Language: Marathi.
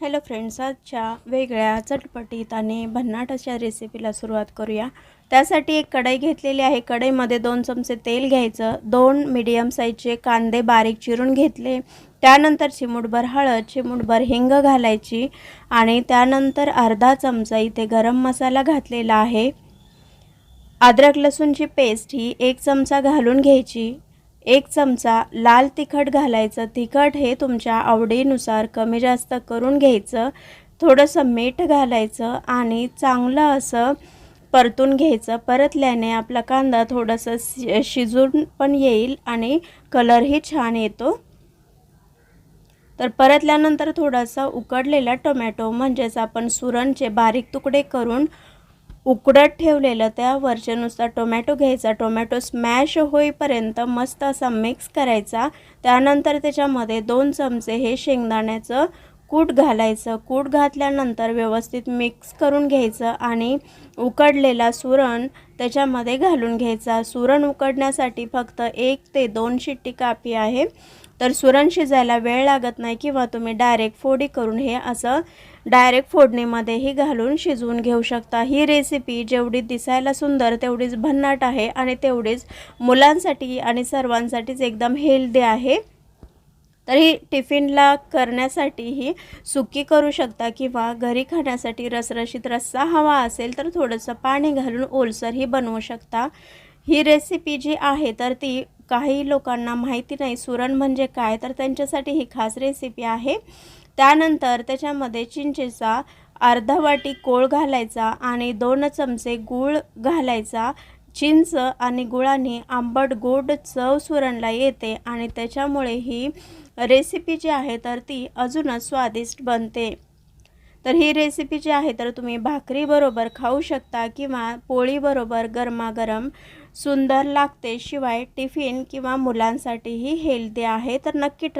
हॅलो फ्रेंड्स आजच्या वेगळ्या चटपटीत आणि भन्नाट अशा रेसिपीला सुरुवात करूया. त्यासाठी एक कढई घेतलेली आहे. कढईमध्ये दोन चमचे तेल घ्यायचं दोन मिडियम साईजचे कांदे बारीक चिरून घेतले. त्यानंतर चिमूटभर हळद चिमूटभर हिंग घालायची आणि त्यानंतर अर्धा चमचा इथे गरम मसाला घातलेला आहे. अद्रक लसूणची पेस्ट ही एक चमचा घालून घ्यायची. एक चमचा लाल तिखट घालायचं. तिखट हे तुमच्या आवडीनुसार कमी जास्त करून घ्यायचं. थोडंसं मीठ घालायचं आणि चांगलं असं परतून घ्यायचं. परतल्याने आपला कांदा थोडंसं शि शिजून पण येईल आणि कलरही छान येतो. तर परतल्यानंतर थोडासा उकडलेला टोमॅटो म्हणजेच आपण सुरणचे बारीक तुकडे करून उकडत ठेवलेलं त्या वरच्यानुसार टोमॅटो घ्यायचा. टोमॅटो स्मॅश होईपर्यंत मस्त असा मिक्स करायचा. त्यानंतर त्याच्यामध्ये दोन चमचे हे शेंगदाण्याचं कूट घालायचं. कूट घातल्यानंतर व्यवस्थित मिक्स करून घ्यायचं आणि उकडलेला सुरण त्याच्यामध्ये घालून घ्यायचा. सुरण उकडण्यासाठी फक्त एक ते दोन शिट्टी कापी आहे. तर सुरण शिजायला वेळ लागत नाही किंवा तुम्ही डायरेक्ट फोडी करून हे असं डायरेक्ट फोडणीमध्येही घालून शिजवून घेऊ शकता. ही रेसिपी जेवढी दिसायला सुंदर तेवढीच भन्नाट आहे आणि तेवढीच मुलांसाठी आणि सर्वांसाठीच एकदम हेल्दी आहे. तर ही टिफिनला करण्यासाठीही सुकी करू शकता किंवा घरी खाण्यासाठी रसरशीत रस्सा हवा असेल तर थोडंसं पाणी घालून ओलसरही बनवू शकता. ही रेसिपी जी आहे तर ती काही लोकांना माहिती नाही. सुरण म्हणजे काय? तर त्यांच्यासाठी ही खास रेसिपी आहे. त्यानंतर त्याच्यामध्ये चिंचेचा अर्धा वाटी कोळ घालायचा आणि दोन चमचे गूळ घालायचा. चिंच आणि गुळाने आंबट गोड चव सुरणला येते आणि त्याच्यामुळे ही रेसिपी जी आहे तर ती अजूनच स्वादिष्ट बनते. तर ही रेसिपी जी आहे तर तुम्ही भाकरीबरोबर खाऊ शकता किंवा पोळीबरोबर गरमागरम सुंदर लागते शिवाय टिफिन किंवा मुलांसाठीही हेल्दी आहे. तर नक्की ट्राय